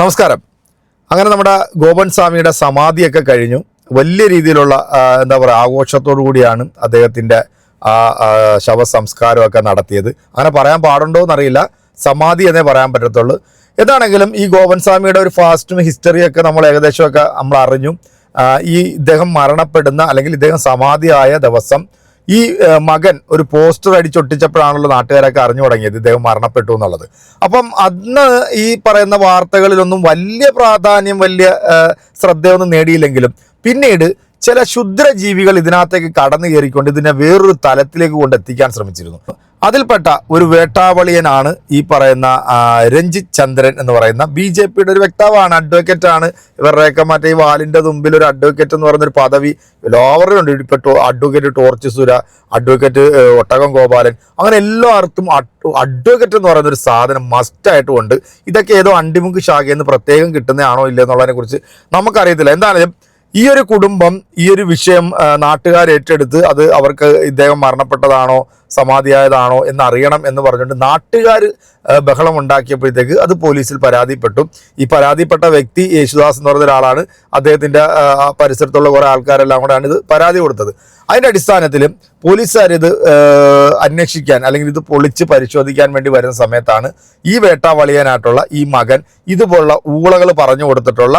നമസ്കാരം. അങ്ങനെ നമ്മുടെ ഗോപൻ സ്വാമിയുടെ സമാധിയൊക്കെ കഴിഞ്ഞു. വലിയ രീതിയിലുള്ള എന്താ പറയുക ആഘോഷത്തോടു കൂടിയാണ് അദ്ദേഹത്തിന്റെ ശവസംസ്കാരമൊക്കെ നടത്തിയത്. അങ്ങനെ പറയാൻ പാടുണ്ടോ എന്നറിയില്ല. സമാധി എന്നേ പറയാൻ പറ്റത്തുള്ളൂ. ഏതാണെങ്കിലും ഈ ഗോപൻ സ്വാമിയുടെ ഒരു ഫാസ്റ്റും ഹിസ്റ്ററിയൊക്കെ നമ്മൾ ഏകദേശമൊക്കെ നമ്മൾ അറിഞ്ഞു. ഈ ഇദ്ദേഹം മരണപ്പെടുന്ന അല്ലെങ്കിൽ ഇദ്ദേഹം സമാധിയായ ദിവസം ഈ മകൻ ഒരു പോസ്റ്റർ അടിച്ചൊട്ടിച്ചപ്പോഴാണല്ലോ നാട്ടുകാരൊക്കെ അറിഞ്ഞു തുടങ്ങിയത് ഇദ്ദേഹം മരണപ്പെട്ടു എന്നുള്ളത്. അപ്പം അന്ന് ഈ പറയുന്ന വാർത്തകളിലൊന്നും വലിയ പ്രാധാന്യം വലിയ ശ്രദ്ധയൊന്നും നേടിയില്ലെങ്കിലും പിന്നീട് ചില ക്ഷുദ്രജീവികൾ ഇതിനകത്തേക്ക് കടന്നു കയറിക്കൊണ്ട് ഇതിനെ വേറൊരു തലത്തിലേക്ക് കൊണ്ടെത്തിക്കാൻ ശ്രമിച്ചിരുന്നു. അതിൽപ്പെട്ട ഒരു വേട്ടാവളിയനാണ് ഈ പറയുന്ന രഞ്ജിത് ചന്ദ്രൻ എന്ന് പറയുന്ന ബി ജെ പിയുടെ ഒരു വ്യക്താവാണ് അഡ്വക്കേറ്റ് ആണ് ഇവരുടെയൊക്കെ മറ്റേ ഈ വാലിന്റെ തുമ്പിൽ ഒരു അഡ്വക്കേറ്റ് എന്ന് പറയുന്ന ഒരു പദവി ലോവറിലുണ്ട് ഉണ്ട് ഇപ്പൊ ടോ- അഡ്വക്കേറ്റ് ടോർച്ച് സുര അഡ്വക്കേറ്റ് ഒട്ടകം ഗോപാലൻ. അങ്ങനെ അഡ്- അഡ്വക്കേറ്റ് എന്ന് പറയുന്ന ഒരു സാധനം മസ്റ്റായിട്ടും ഉണ്ട് ഇതൊക്കെ ഏതോ അണ്ടിമുക്ക് ശാഖയിൽ നിന്ന് പ്രത്യേകം കിട്ടുന്നതാണോ ഇല്ല എന്നുള്ളതിനെ കുറിച്ച് നമുക്കറിയത്തില്ല. എന്തായാലും ഈ ഒരു കുടുംബം ഈ ഒരു വിഷയം നാട്ടുകാർ ഏറ്റെടുത്ത് അത് അവർക്ക് ഇദ്ദേഹം മരണപ്പെട്ടതാണോ സമാധിയായതാണോ എന്നറിയണം എന്ന് പറഞ്ഞുകൊണ്ട് നാട്ടുകാർ ബഹളം ഉണ്ടാക്കിയപ്പോഴത്തേക്ക് അത് പോലീസിൽ പരാതിപ്പെട്ടു. ഈ പരാതിപ്പെട്ട വ്യക്തി യേശുദാസ് എന്ന് പറയുന്ന ഒരാളാണ്. അദ്ദേഹത്തിന്റെ പരിസരത്തുള്ള കുറേ ആൾക്കാരെല്ലാം കൂടെയാണ് ഇത് പരാതി കൊടുത്തത്. അതിന്റെ അടിസ്ഥാനത്തിൽ പോലീസുകാർ ഇത് അന്വേഷിക്കാൻ അല്ലെങ്കിൽ ഇത് പൊളിച്ച് പരിശോധിക്കാൻ വേണ്ടി വരുന്ന സമയത്താണ് ഈ വേട്ടാവളിയനായിട്ടുള്ള ഈ മകൻ ഇതുപോലുള്ള ഊളകൾ പറഞ്ഞു കൊടുത്തിട്ടുള്ള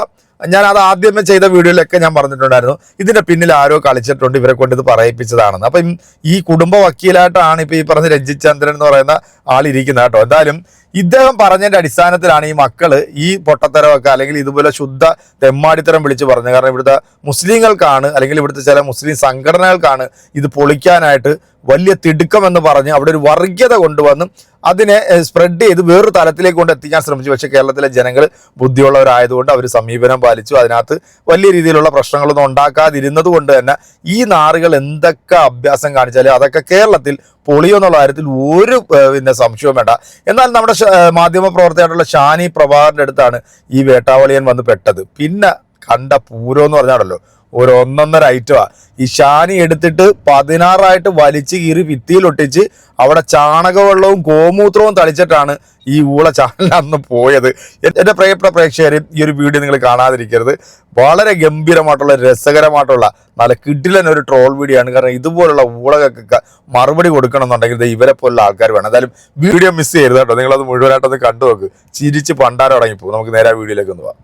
ഞാൻ അത് ആദ്യമേ ചെയ്ത വീഡിയോയിലൊക്കെ ഞാൻ പറഞ്ഞിട്ടുണ്ടായിരുന്നു. ഇതിന്റെ പിന്നിൽ ആരോ കളിച്ചിട്ടുണ്ട് ഇവരെ കൊണ്ട് ഇത് പറയിപ്പിച്ചതാണെന്ന്. അപ്പം ഈ കുടുംബ വക്കീലായിട്ടാണ് ഇപ്പൊ ഈ പറഞ്ഞ രഞ്ജിത് ചന്ദ്രൻ എന്ന് പറയുന്ന ആളിരിക്കുന്നത് കേട്ടോ. എന്തായാലും ഇദ്ദേഹം പറഞ്ഞതിന്റെ അടിസ്ഥാനത്തിലാണ് ഈ മക്കൾ ഈ പൊട്ടത്തരമൊക്കെ അല്ലെങ്കിൽ ഇതുപോലെ ശുദ്ധ തെമ്മാടിത്തരം വിളിച്ച് പറഞ്ഞത്. കാരണം ഇവിടുത്തെ മുസ്ലിങ്ങൾക്കാണ് അല്ലെങ്കിൽ ഇവിടുത്തെ ചില മുസ്ലിം സംഘടനകൾക്കാണ് ഇത് പൊളിക്കാനായിട്ട് വലിയ തിടുക്കം എന്ന് പറഞ്ഞ് അവിടെ ഒരു വർഗീയത കൊണ്ടുവന്ന് അതിനെ സ്പ്രെഡ് ചെയ്ത് വേറൊരു തലത്തിലേക്ക് കൊണ്ട് എത്തിക്കാൻ ശ്രമിച്ചു. പക്ഷേ കേരളത്തിലെ ജനങ്ങൾ ബുദ്ധിയുള്ളവരായതുകൊണ്ട് അവർ സമീപനം പാലിച്ചു. അതിനകത്ത് വലിയ രീതിയിലുള്ള പ്രശ്നങ്ങളൊന്നും ഉണ്ടാക്കാതിരുന്നത് കൊണ്ട് തന്നെ ഈ നാറുകൾ എന്തൊക്കെ അഭ്യാസം കാണിച്ചാലും അതൊക്കെ കേരളത്തിൽ പൊളിയോ എന്നുള്ള കാര്യത്തിൽ ഒരു പിന്നെ സംശയവും വേണ്ട. എന്നാൽ നമ്മുടെ മാധ്യമ പ്രവർത്തകയായിട്ടുള്ള ഷാനി പ്രഭാകറിന്റെ അടുത്താണ് ഈ വേട്ടാവളിയൻ വന്ന് പെട്ടത്. പിന്നെ കണ്ട പൂരം എന്ന് പറഞ്ഞാണല്ലോ ഒരു ഒന്നൊന്നര ഐറ്റമാണ് ഈ ഷാനി എടുത്തിട്ട് പതിനാറായിട്ട് വലിച്ചു കീറി ഭിത്തിയിലൊട്ടിച്ച് അവിടെ ചാണകവെള്ളവും ഗോമൂത്രവും തളിച്ചിട്ടാണ് ഈ ഊള ചാനൽ അന്ന് പോയത്. എന്റെ എന്റെ പ്രിയപ്പെട്ട പ്രേക്ഷകർ ഈ ഒരു വീഡിയോ നിങ്ങൾ കാണാതിരിക്കരുത്. വളരെ ഗംഭീരമായിട്ടുള്ള രസകരമായിട്ടുള്ള നല്ല കിഡിലൻ ഒരു ട്രോൾ വീഡിയോ ആണ്. കാരണം ഇതുപോലുള്ള ഊളകൾക്കൊക്കെ മറുപടി കൊടുക്കണം എന്നുണ്ടെങ്കിൽ ദേ ഇവരെ പോലുള്ള ആൾക്കാർ വേണം. എന്തായാലും വീഡിയോ മിസ് ചെയ്യരുത് കേട്ടോ. നിങ്ങളത് മുഴുവനായിട്ടൊന്ന് കണ്ടു നോക്ക്. ചിരിച്ച് പണ്ടാരം അടങ്ങിപ്പോ നമുക്ക് നേരെ ആ വീഡിയോയിലേക്ക് ഒന്ന് പോവാം.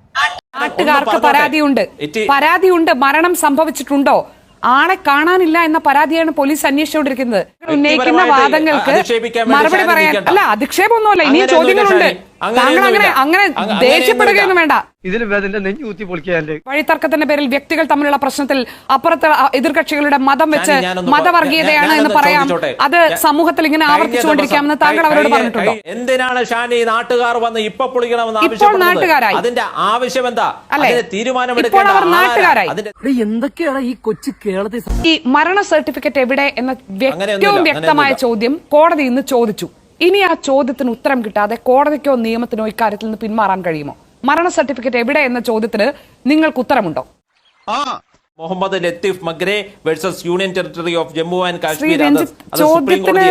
നാട്ടുകാർക്ക് പരാതിയുണ്ട്. പരാതിയുണ്ട്. മരണം സംഭവിച്ചിട്ടുണ്ടോ? ആളെ കാണാനില്ല എന്ന പരാതിയാണ് പോലീസ് അന്വേഷിച്ചുകൊണ്ടിരിക്കുന്നത്. ഉന്നയിക്കുന്ന വാദങ്ങൾക്ക് മറുപടി പറയാൻ അല്ല അധിക്ഷേപമൊന്നുമല്ല ഇനിയും ചോദ്യങ്ങളുണ്ട്. താങ്കൾ അങ്ങനെ അങ്ങനെ അങ്ങ- ദേഷ്യപ്പെടുകയൊന്നും വേണ്ട. വഴിത്തർക്കത്തിന്റെ പേരിൽ വ്യക്തികൾ തമ്മിലുള്ള പ്രശ്നത്തിൽ അപ്പുറത്ത് എതിർകക്ഷികളുടെ മതം വെച്ച് മതവർഗീയതയാണ് എന്ന് പറയാം. അത് സമൂഹത്തിൽ ഇങ്ങനെ ആവർത്തിച്ചുകൊണ്ടിരിക്കാമെന്ന് താങ്കൾ അവരോട് പറഞ്ഞിട്ടുണ്ട്? എന്തിനാണ് ഷാനി നാട്ടുകാർ വന്ന് ഇപ്പൊ പൊളിക്കണമെന്ന് ഇപ്പോൾ നാട്ടുകാരായി. അതിന്റെ ആവശ്യം എന്താ അല്ലെ ഇപ്പോൾ അവർ? നാട്ടുകാരായി. എന്തൊക്കെയാണ് ഈ കൊച്ചു കേരളത്തിൽ ഈ മരണ സർട്ടിഫിക്കറ്റ് എവിടെ എന്ന ഏറ്റവും വ്യക്തമായ ചോദ്യം കോടതി ഇന്ന് ചോദിച്ചു. ഇനി ആ ചോദ്യത്തിന് ഉത്തരം കിട്ടാതെ കോടതിക്കോ നിയമത്തിനോ ഇക്കാര്യത്തിൽ നിന്ന് പിന്മാറാൻ കഴിയുമോ? മരണ സർട്ടിഫിക്കറ്റ് എവിടെ എന്ന ചോദ്യത്തിന് നിങ്ങൾക്ക് ഉത്തരമുണ്ടോ? Muhammad Latif Magrey versus union territory of Jammu and Kashmir. Ranjith supreme ചോദ്യത്തിന്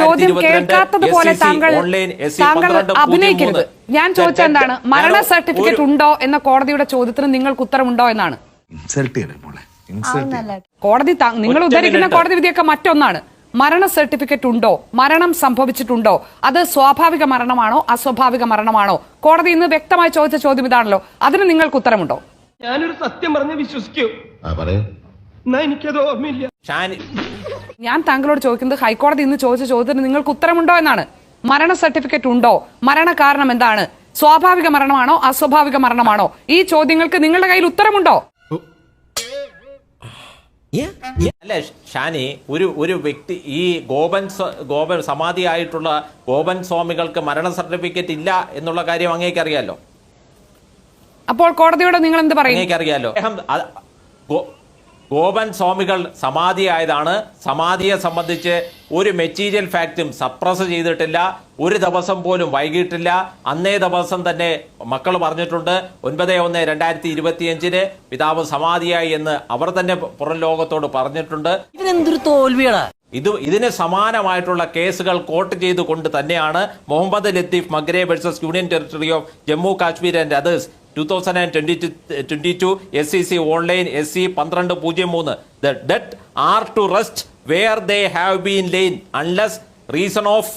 ചോദ്യം 2022 കേൾക്കാത്തതുപോലെ SEC താങ്കൾ ഓൺലൈൻ SC താങ്കൾ 12 അഭിനയിക്കരുത്. ഞാൻ ചോദിച്ച എന്താണ്? മരണ സർട്ടിഫിക്കറ്റ് ഉണ്ടോ എന്ന കോടതിയുടെ ചോദ്യത്തിന് നിങ്ങൾക്ക് ഉത്തരമുണ്ടോ എന്നാണ്. കോടതി നിങ്ങൾ ഉദ്ധരിക്കുന്ന. കോടതി വിധിയൊക്കെ മറ്റൊന്നാണ്. മരണ സർട്ടിഫിക്കറ്റ് ഉണ്ടോ? മരണം സംഭവിച്ചിട്ടുണ്ടോ? അത് സ്വാഭാവിക മരണമാണോ? അസ്വാഭാവിക മരണമാണോ? കോടതി ഇന്ന് വ്യക്തമായി ചോദിച്ച ചോദ്യം ഇതാണല്ലോ. അതിന് നിങ്ങൾക്ക് ഉത്തരമുണ്ടോ? ഞാനൊരു സത്യം പറഞ്ഞ് വിശ്വസിക്കൂ. എനിക്കത് ഓർമ്മയില്ല. ഞാൻ താങ്കളോട് ചോദിക്കുന്നത് ഹൈക്കോടതി ഇന്ന് ചോദിച്ച ചോദ്യത്തിന് നിങ്ങൾക്ക് ഉത്തരമുണ്ടോ എന്നാണ്. മരണ സർട്ടിഫിക്കറ്റ് ഉണ്ടോ? മരണ കാരണം എന്താണ്? സ്വാഭാവിക മരണമാണോ? അസ്വാഭാവിക മരണമാണോ? ഈ ചോദ്യങ്ങൾക്ക് നിങ്ങളുടെ കയ്യിൽ ഉത്തരമുണ്ടോ? അല്ല ഷാനി ഒരു ഒരു വ്യക്തി ഈ ഗോപൻ ഗോപൻ സമാധിയായിട്ടുള്ള ഗോപൻ സ്വാമികൾക്ക് മരണ സർട്ടിഫിക്കറ്റ് ഇല്ല എന്നുള്ള കാര്യം അങ്ങേക്ക് അറിയാലോ അപ്പോൾ കോടതിയോട് നിങ്ങൾ എന്ത് പറയും? അറിയാലോ അദ്ദേഹം ഗോപൻ സ്വാമികൾ സമാധിയായതാണ്. സമാധിയെ സംബന്ധിച്ച് ഒരു മെറ്റീരിയൽ ഫാക്റ്റും സപ്രസ് ചെയ്തിട്ടില്ല. ഒരു ദിവസം പോലും വൈകിട്ടില്ല. അന്നേ ദിവസം തന്നെ മക്കൾ പറഞ്ഞിട്ടുണ്ട് ഒൻപത് ഒന്ന് രണ്ടായിരത്തി ഇരുപത്തിയഞ്ചിന് പിതാവ് സമാധിയായി എന്ന് അവർ തന്നെ പുറം ലോകത്തോട് പറഞ്ഞിട്ടുണ്ട്. ഇതിനെന്തൊരു തോൽവിയാണ് ഇത് ഇതിന് സമാനമായിട്ടുള്ള കേസുകൾ കോട്ട് ചെയ്തുകൊണ്ട് തന്നെയാണ് Muhammad Latif Magrey versus union territory of Jammu Kashmir and others two thousand and twenty twenty two S C C online S C പന്ത്രണ്ട് പൂജ്യം മൂന്ന്. The dead are to rest where they have been lain unless reason of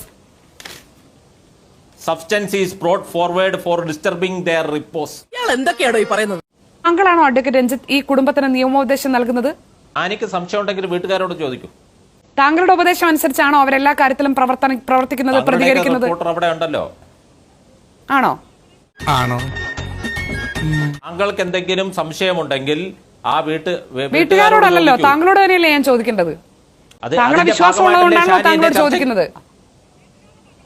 substance is brought forward for disturbing their repose എന്തൊക്കെയാണോ ഈ പറയുന്നത്? താങ്കളാണോ advocate Ranjith ഈ കുടുംബത്തിന് നിയമോപദേശം നൽകുന്നത്? ആനയ്ക്ക് സംശയം ഉണ്ടെങ്കിൽ വീട്ടുകാരോട് ചോദിക്കും. താങ്കളുടെ ഉപദേശം അനുസരിച്ചാണോ അവരെല്ലാ കാര്യത്തിലും പ്രവർത്തന പ്രവർത്തിക്കുന്നത് പ്രതികരിക്കുന്നത്? അവിടെ ഉണ്ടല്ലോ. ആണോ? താങ്കൾക്ക് എന്തെങ്കിലും സംശയമുണ്ടെങ്കിൽ ആ വീട്ട് വീട്ടുകാരോടല്ലോ താങ്കളോട് തന്നെയല്ലേ ഞാൻ ചോദിക്കേണ്ടത്? താങ്കളുടെ ചോദിക്കുന്നത്?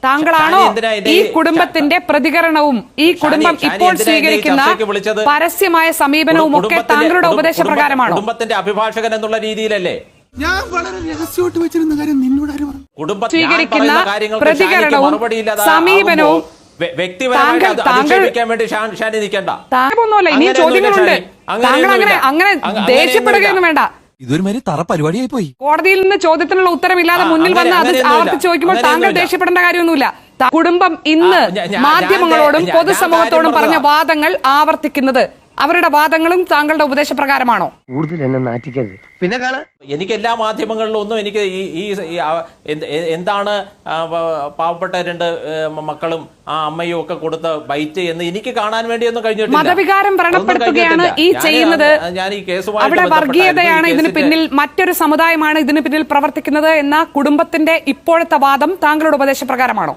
താങ്കളാണോ ഈ കുടുംബത്തിന്റെ പ്രതികരണവും ഈ കുടുംബം ഇപ്പോൾ സ്വീകരിക്കുന്ന പരസ്യമായ സമീപനവും ഒക്കെ താങ്കളുടെ ഉപദേശപ്രകാരമാണ്? കുടുംബത്തിന്റെ അഭിഭാഷകൻ എന്നുള്ള രീതിയിലല്ലേ? ഞാൻ വളരെ രഹസ്യമായിട്ട് വെച്ചിരുന്ന കാര്യം നിന്നോട് സ്വീകരിക്കുന്ന പ്രതികരണവും സമീപനവും വ്യക്തിപരമായിട്ട് അധിക്ഷേപിക്കാൻ വേണ്ടി ഷാൻ- ഷാനി നിൽക്കണ്ട. ഒന്നുമല്ല ചോദ്യങ്ങളുണ്ട് താങ്കൾ അങ്ങനെ അങ്ങനെ ദേഷ്യപ്പെടുകയൊന്നും വേണ്ട. ഇതൊരു മാതിരി തറ പരിപാടിയായി പോയി കോടതിയിൽ നിന്ന് ചോദ്യത്തിനുള്ള ഉത്തരമില്ലാതെ മുന്നിൽ വന്ന് അത്. ആവർത്തിച്ച് ചോദിക്കുമ്പോൾ താങ്കൾ. ദേഷ്യപ്പെടേണ്ട കാര്യമൊന്നുമില്ല. കുടുംബം ഇന്ന് മാധ്യമങ്ങളോടും പൊതുസമൂഹത്തോടും പറഞ്ഞ വാദങ്ങൾ ആവർത്തിക്കുന്നത് അവരുടെ വാദങ്ങളും താങ്കളുടെ ഉപദേശപ്രകാരമാണോ? കൂടുതൽ എന്നെ നാറ്റിക്കരുത്. പിന്നെ കാണാ എനിക്ക് എല്ലാ മാധ്യമങ്ങളിലും ഒന്നും എനിക്ക് ഈ എന്താണ് പാവപ്പെട്ട രണ്ട് മക്കളും ആ അമ്മയും ഒക്കെ കൊടുത്ത ബൈറ്റ് എന്ന് എനിക്ക് കാണാൻ വേണ്ടി ഒന്നും കഴിഞ്ഞിട്ടില്ല. മതവികാരം വ്രണപ്പെടുത്തുകയാണ് ഈ ചെയ്യുന്നത്. ഞാൻ ഈ കേസ് അവിടെ വർഗീയതയാണ് ഇതിന് പിന്നിൽ മറ്റൊരു സമുദായമാണ് ഇതിന് പിന്നിൽ പ്രവർത്തിക്കുന്നത് എന്ന കുടുംബത്തിന്റെ ഇപ്പോഴത്തെ വാദം താങ്കളുടെ ഉപദേശപ്രകാരമാണോ?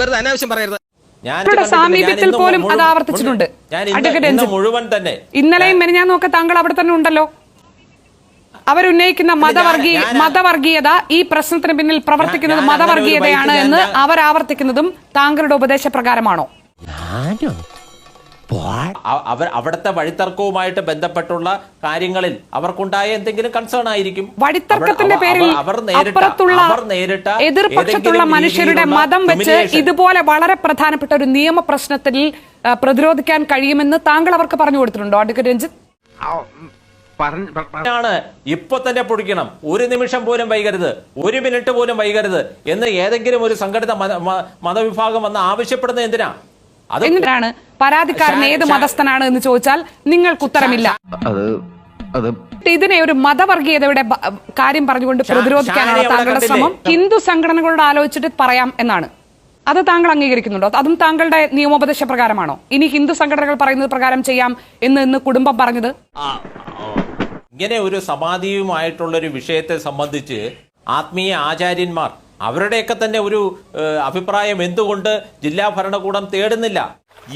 വെറുതെ അനാവശ്യം പറയരുത്. സാമീപ്യത്തിൽ പോലും അത് ആവർത്തിച്ചിട്ടുണ്ട്. മുഴുവൻ തന്നെ. ഇന്നലെയും നോക്ക താങ്കൾ അവിടെ തന്നെ ഉണ്ടല്ലോ. അവരുന്നയിക്കുന്ന മതവർഗീയ മതവർഗീയത ഈ പ്രശ്നത്തിന് പിന്നിൽ പ്രവർത്തിക്കുന്നത് മതവർഗീയതയാണ് എന്ന് അവർ ആവർത്തിക്കുന്നതും താങ്കളുടെ ഉപദേശപ്രകാരമാണോ? അവർ അവിടുത്തെ വഴിത്തർക്കവുമായിട്ട് ബന്ധപ്പെട്ടുള്ള കാര്യങ്ങളിൽ അവർക്കുണ്ടായ എന്തെങ്കിലും കൺസേൺ ആയിരിക്കും. വഴിത്തർക്കത്തിന്റെ അവർ- പേരിൽ അവർ- അവർ നേരിട്ട- അപ്പുറത്തുള്ള എതിർപക്ഷത്തുള്ള മനുഷ്യരുടെ മതം വെച്ച്. ഇതുപോലെ വളരെ പ്രധാനപ്പെട്ട ഒരു നിയമ പ്രശ്നത്തിൽ പ്രതിരോധിക്കാൻ കഴിയുമെന്ന് താങ്കൾ അവർക്ക് പറഞ്ഞു കൊടുത്തിട്ടുണ്ടോ? അഡ്വക്കേറ്റ് രഞ്ജിത്ത്? ാണ് ഇപ്പൊ തന്നെ പൊടിക്കണം. ഒരു നിമിഷം പോലും വൈകരുത്. ഒരു മിനിറ്റ് പോലും വൈകരുത്. എന്ന് ഏതെങ്കിലും ഒരു സംഘടിത മതവിഭാഗം വന്ന് ആവശ്യപ്പെടുന്നത് എന്തിനാ? എന്നിട്ടാണ് പരാതിക്കാരൻ ഏത് മതസ്ഥനാണ് എന്ന് ചോദിച്ചാൽ നിങ്ങൾക്ക് ഉത്തരമില്ല. ഇതിനെ ഒരു മതവർഗീയതയുടെ കാര്യം പറഞ്ഞുകൊണ്ട് പ്രതിരോധിക്കാനാണ് താങ്കളുടെ ശ്രമം. ഹിന്ദു സംഘടനകളോട് ആലോചിച്ചിട്ട് പറയാം എന്നാണ്. അത് താങ്കൾ അംഗീകരിക്കുന്നുണ്ടോ? അതും താങ്കളുടെ നിയമോപദേശ പ്രകാരമാണോ? ഇനി ഹിന്ദു സംഘടനകൾ പറയുന്നത് പ്രകാരം ചെയ്യാം എന്ന് ഇന്ന് കുടുംബം പറഞ്ഞത്. ഇങ്ങനെ ഒരു സമാധിയുമായിട്ടുള്ള ഒരു വിഷയത്തെ സംബന്ധിച്ച് ആത്മീയ ആചാര്യന്മാർ അവരുടെയൊക്കെ തന്നെ ഒരു അഭിപ്രായം എന്തുകൊണ്ട് ജില്ലാ ഭരണകൂടം തേടുന്നില്ല?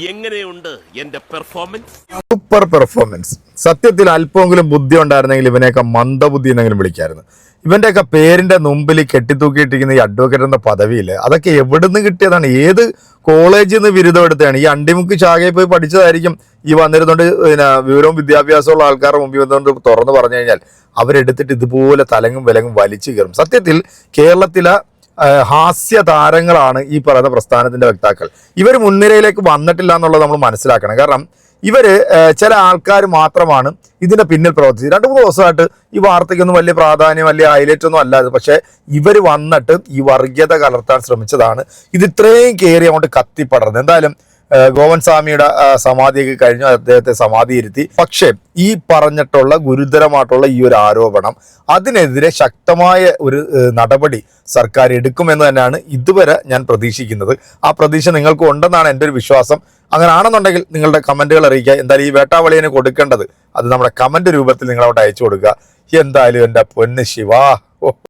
എങ്ങനെയുണ്ട് എന്റെ പെർഫോമൻസ്? സൂപ്പർ പെർഫോമൻസ് സത്യത്തിൽ അല്പമെങ്കിലും ബുദ്ധി ഉണ്ടായിരുന്നെങ്കിൽ ഇവനെയൊക്കെ മന്ദബുദ്ധി എന്നെങ്കിലും വിളിക്കായിരുന്നു. ഇവന്റെയൊക്കെ പേരിന്റെ മുമ്പിൽ കെട്ടിത്തൂക്കിയിട്ടിരിക്കുന്ന ഈ അഡ്വക്കേറ്റ് എന്ന പദവിയിൽ അതൊക്കെ എവിടുന്ന് കിട്ടിയതാണ്? ഏത് കോളേജിൽ നിന്ന് ബിരുദം എടുത്തതാണ്? ഈ അണ്ടിമുക്ക് ശാഖയിൽ പോയി പഠിച്ചതായിരിക്കും ഈ വന്നിരുന്നുകൊണ്ട് പിന്നെ വിവരവും വിദ്യാഭ്യാസമുള്ള ആൾക്കാരുടെ മുമ്പിൽ വന്നുകൊണ്ട് തുറന്നു പറഞ്ഞു കഴിഞ്ഞാൽ അവരെടുത്തിട്ട് ഇതുപോലെ തലങ്ങും വിലങ്ങും വലിച്ചു കയറും സത്യത്തിൽ കേരളത്തിലെ ഹാസ്യ താരങ്ങളാണ് ഈ പറയുന്ന പ്രസ്ഥാനത്തിന്റെ വക്താക്കൾ. ഇവർ മുൻനിരയിലേക്ക് വന്നിട്ടില്ല എന്നുള്ളത് നമ്മൾ മനസ്സിലാക്കണം. കാരണം ഇവർ ചില ആൾക്കാർ മാത്രമാണ് ഇതിന്റെ പിന്നിൽ പ്രവർത്തിച്ചത്. രണ്ട് മൂന്ന് ദിവസമായിട്ട് ഈ വാർത്തയ്ക്കൊന്നും വലിയ പ്രാധാന്യം വലിയ ഹൈലൈറ്റ് ഒന്നും അല്ലാതെ പക്ഷേ ഇവർ വന്നിട്ട് ഈ വർഗീയത കലർത്താൻ ശ്രമിച്ചതാണ്. ഇത് ഇത്രയും കയറി അങ്ങോട്ട് കത്തിപ്പടർന്നത്. എന്തായാലും ഗോവൻ സ്വാമിയുടെ സമാധിയൊക്കെ കഴിഞ്ഞു അദ്ദേഹത്തെ സമാധിയിരുത്തി. പക്ഷേ ഈ പറഞ്ഞിട്ടുള്ള ഗുരുതരമായിട്ടുള്ള ഈ ഒരു ആരോപണം അതിനെതിരെ ശക്തമായ ഒരു നടപടി സർക്കാർ എടുക്കുമെന്ന് തന്നെയാണ് ഇതുവരെ ഞാൻ പ്രതീക്ഷിക്കുന്നത്. ആ പ്രതീക്ഷ നിങ്ങൾക്ക് ഉണ്ടെന്നാണ് എന്റെ ഒരു വിശ്വാസം. അങ്ങനെ ആണെന്നുണ്ടെങ്കിൽ നിങ്ങളുടെ കമന്റുകൾ അറിയിക്കുക. എന്തായാലും ഈ വേട്ടാവളിയന് കൊടുക്കേണ്ടത് അത് നമ്മുടെ കമന്റ് രൂപത്തിൽ നിങ്ങളവിടെ അയച്ചു കൊടുക്കുക. എന്തായാലും എന്റെ പൊന്ന് ശിവാ.